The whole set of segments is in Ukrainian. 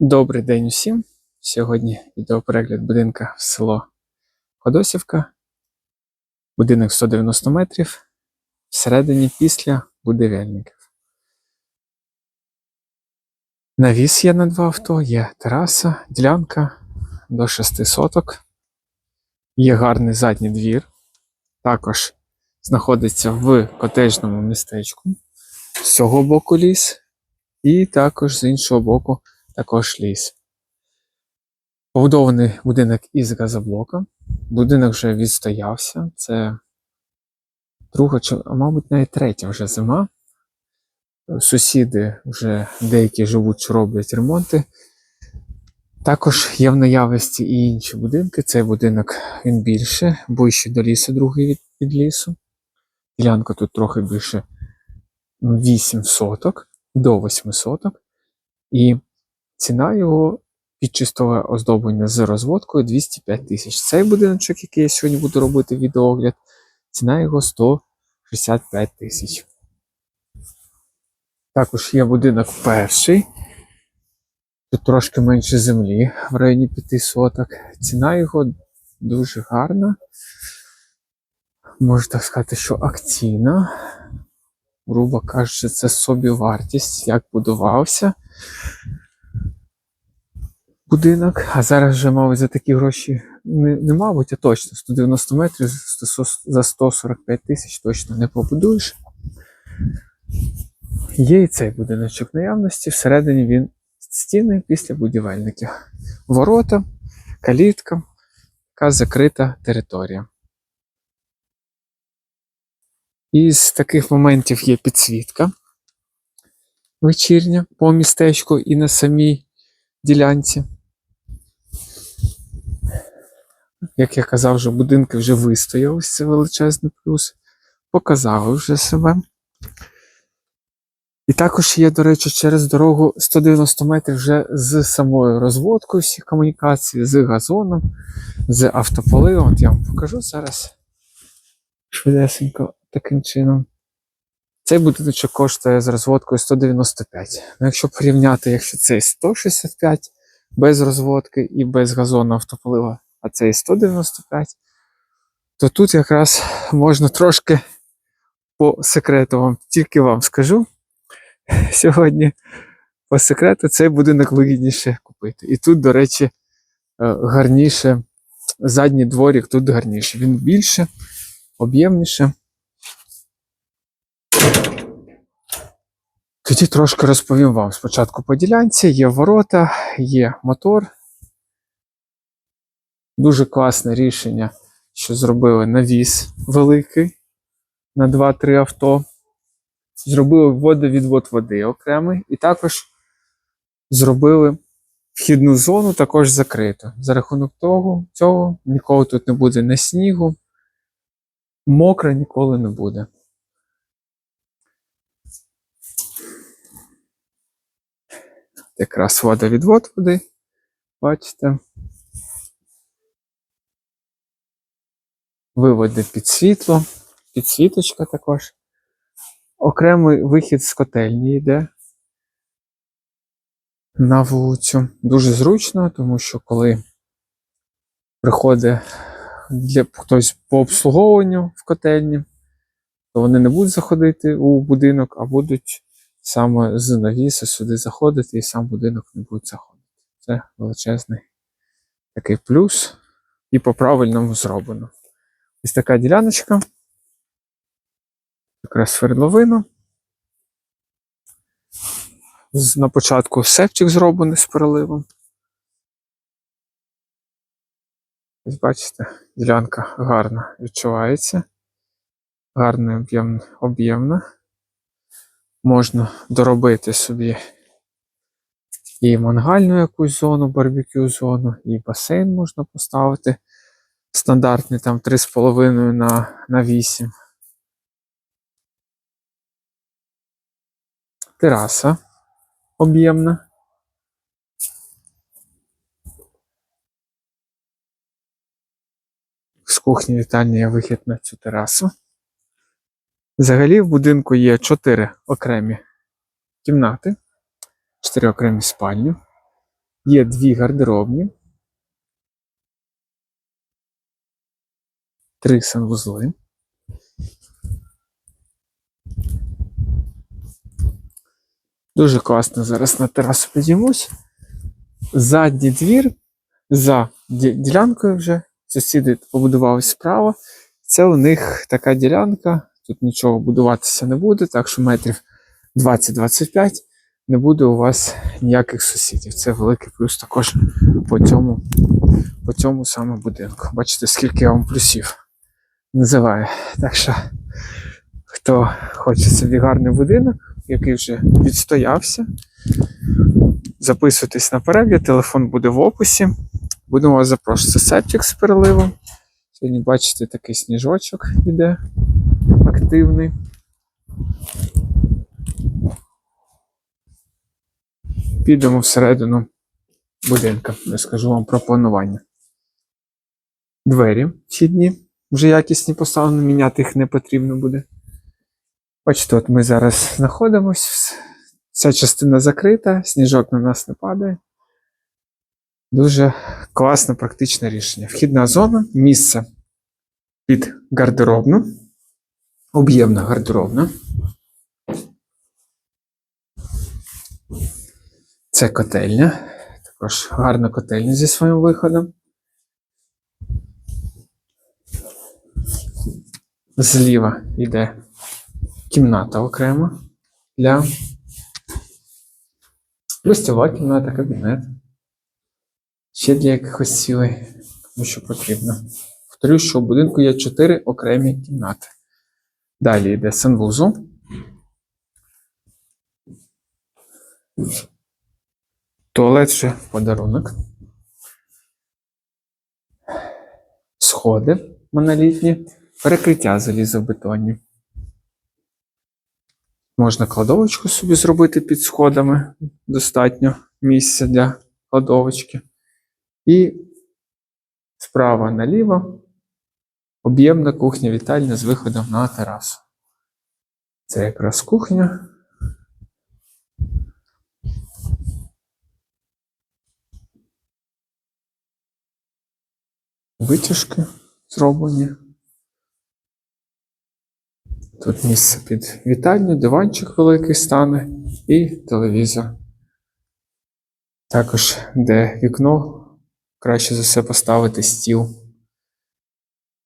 Добрий день усім. Сьогодні відеоперегляд будинка в село Ходосівка. Будинок 190 метрів. Всередині після будівельників. Навіс є на два авто, є тераса, ділянка до 6 соток. Є гарний задній двір. Також знаходиться в котежному містечку. З цього боку ліс, і також з іншого боку також ліс. Побудований будинок із газоблока. Будинок вже відстоявся. Це друга, чи, а мабуть, навіть третя вже зима. Сусіди вже деякі живуть, роблять ремонти. Також є в наявності і інші будинки. Цей будинок він більше, ближче до лісу, другий від, від лісу. Ділянка тут трохи більше 8 соток, до 8 соток. І ціна його під чистове оздоблення з розводкою 205 тисяч. Цей будиночок, який я сьогодні буду робити відеогляд, ціна його 165 тисяч. Також є будинок перший. Тут трошки менше землі в районі 5 соток. Ціна його дуже гарна. Можу так сказати, що акційна. Грубо кажучи, це собівартість, як будувався будинок. А зараз вже, мабуть, за такі гроші не, не мабуть, а точно 190 метрів за 145 тисяч точно не побудуєш. Є і цей будиночок наявності. Всередині він стіни після будівельників. Ворота, калітка, така закрита територія. Із таких моментів є підсвітка вечірня по містечку і на самій ділянці. Як я казав, вже будинки вже вистоялись, це величезний плюс. Показали вже себе. І також є, до речі, через дорогу 190 метрів вже з самою розводкою всі комунікації, з газоном, з автополивом. От я вам покажу зараз швидесенько таким чином. Цей будиночок коштує з розводкою 195. Ну, якщо порівняти, якщо цей 165 без розводки і без газону автополива, а цей 195, то тут якраз можна трошки по секрету вам тільки вам скажу сьогодні. По секрету цей будинок вигідніше купити. І тут, до речі, е, гарніше, задній дворік тут гарніше. Він більше, об'ємніше. Тоді трошки розповім вам спочатку по ділянці. Є ворота, є мотор. Дуже класне рішення, що зробили навіс великий на 2-3 авто. Зробили водовідвод води окремий, і також зробили вхідну зону також закриту. За рахунок того, цього ніколи тут не буде на снігу, мокро ніколи не буде. Якраз водовідвод води, бачите. Виводи під світло, підсвіточка також. Окремий вихід з котельні йде на вулицю. Дуже зручно, тому що коли приходить для хтось по обслуговуванню в котельні, то вони не будуть заходити у будинок, а будуть саме з навіса сюди заходити і сам будинок не буде заходити. Це величезний такий плюс і по-правильному зроблено. Ось така діляночка. Якраз свердловина. На початку септик зроблений з переливом. Ось бачите, ділянка гарна відчувається. Об'ємна. об'ємна. Можна доробити собі і мангальну якусь зону, барбекю зону, і басейн можна поставити. Стандартний там 3,5 на, на 8. Тераса об'ємна. З кухні вітальні є вихід на цю терасу. Взагалі в будинку є 4 окремі кімнати, 4 окремі спальні. Є дві гардеробні, три санвузли. Дуже класно зараз на терасу підіймусь. Задній двір за ділянкою вже. Сусіди побудували справа. Це у них така ділянка. Тут нічого будуватися не буде, так що метрів 20-25 не буде у вас ніяких сусідів. Це великий плюс також по цьому, по цьому саме будинку. Бачите, скільки я вам плюсів називаю. Так що, хто хоче собі гарний будинок, який вже відстоявся, записуйтесь на перегляд, телефон буде в описі. Будемо вас запрошувати. Септик з переливом. Сьогодні бачите, такий сніжочок іде активний. Підемо всередину будинка. Я скажу вам про планування. Двері вхідні, вже якісні поставлені, міняти їх не потрібно буде. Бачите, от ми зараз знаходимось. Ця частина закрита, сніжок на нас не падає. Дуже класне практичне рішення. Вхідна зона, місце під гардеробну, об'ємна гардеробна. Це котельня. Також гарна котельня зі своїм виходом. Зліва йде кімната окрема для гостьова кімната, кабінет. Ще для якихось цілей, тому що потрібно. Повторюю, що в будинку є чотири окремі кімнати. Далі йде санвузол. Туалет ще подарунок. Сходи монолітні, перекриття залізобетонні. Можна кладовочку собі зробити під сходами. Достатньо місця для кладовочки. І справа наліво об'ємна кухня вітальня з виходом на терасу. Це якраз кухня. Витяжки зроблені. Тут місце під вітальню, диванчик великий стане і телевізор. Також, де вікно, краще за все поставити стіл.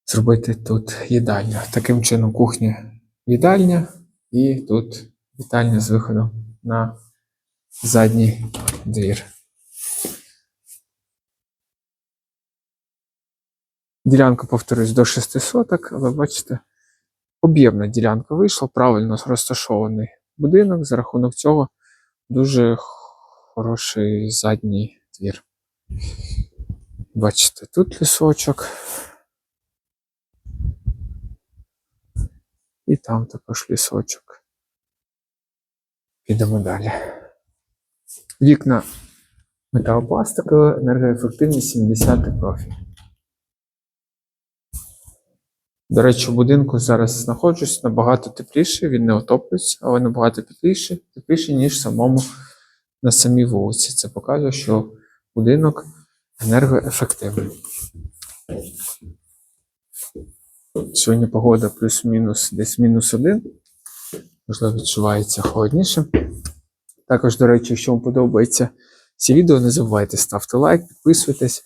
Зробити тут їдальню. Таким чином, кухня їдальня, і тут вітальня з виходом на задній двір. Ділянка, повторюсь, до 6 соток, але бачите, об'ємна ділянка вийшла, правильно розташований будинок. За рахунок цього дуже хороший задній двір. Бачите, тут лісочок. І там також лісочок. Підемо далі. Вікна металопластикове, енергоефективність 70 профіль. До речі, в будинку зараз знаходжусь набагато тепліше, він не отоплюється, але набагато тепліше, тепліше, ніж самому на самій вулиці. Це показує, що будинок енергоефективний. Сьогодні погода плюс-мінус десь мінус один. Можливо, відчувається холодніше. Також, до речі, якщо вам подобається ці відео, не забувайте ставте лайк, підписуйтесь.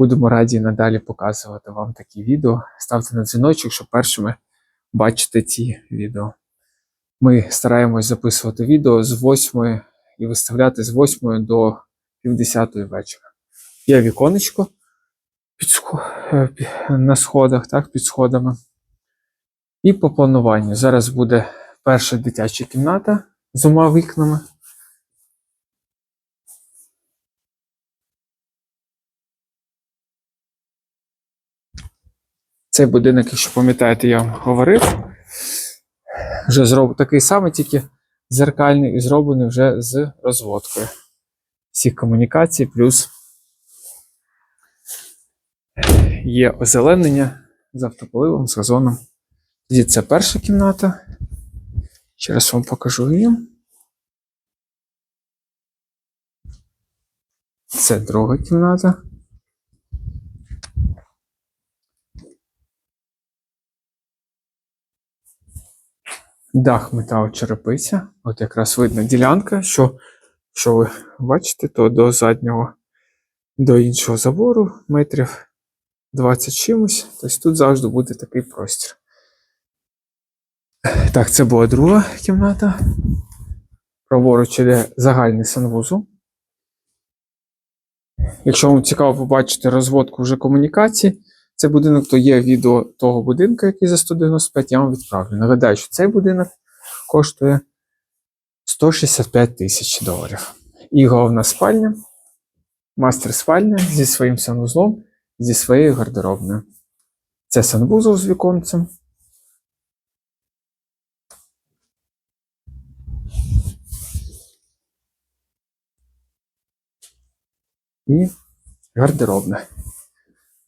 Будемо раді надалі показувати вам такі відео. Ставте на дзвіночок, щоб першими бачити ці відео. Ми стараємось записувати відео з 8 і виставляти з 8 до 50 вечора. Є віконечко під е, на сходах, так, під сходами. І по плануванню. Зараз буде перша дитяча кімната з двома вікнами. Цей будинок, якщо пам'ятаєте, я вам говорив. Вже зроб... такий самий, тільки зеркальний і зроблений вже з розводкою. Всіх комунікацій, плюс є озеленення з автополивом, з газоном. Тоді це перша кімната. Ще раз вам покажу її. Це друга кімната. Дах металочерепиця. От якраз видно ділянка, що, що ви бачите, то до заднього, до іншого забору метрів 20 чимось. Тобто тут завжди буде такий простір. Так, це була друга кімната. Праворуч іде загальний санвузол. Якщо вам цікаво побачити розводку вже комунікацій, це будинок, то є відео того будинку, який за 195, я вам відправлю. Нагадаю, що цей будинок коштує 165 тисяч доларів. І головна спальня, мастер спальня зі своїм санвузлом, зі своєю гардеробною. Це санвузол з віконцем. І гардеробна.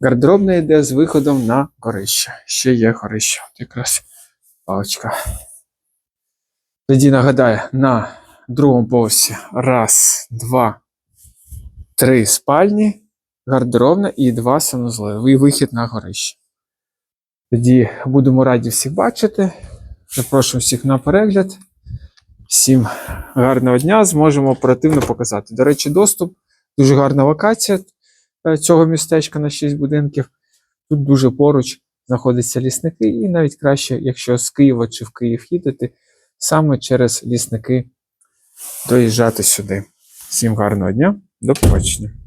Гардеробна йде з виходом на горище. Ще є горище. От якраз паличка. Тоді нагадаю, на другому поверсі раз, два, три спальні, гардеробна і два санузли. І вихід на горище. Тоді будемо раді всіх бачити. Запрошую всіх на перегляд. Всім гарного дня. Зможемо оперативно показати. До речі, доступ. Дуже гарна локація цього містечка на 6 будинків. Тут дуже поруч знаходяться лісники, і навіть краще, якщо з Києва чи в Київ їдете, саме через лісники доїжджати сюди. Всім гарного дня, до побачення.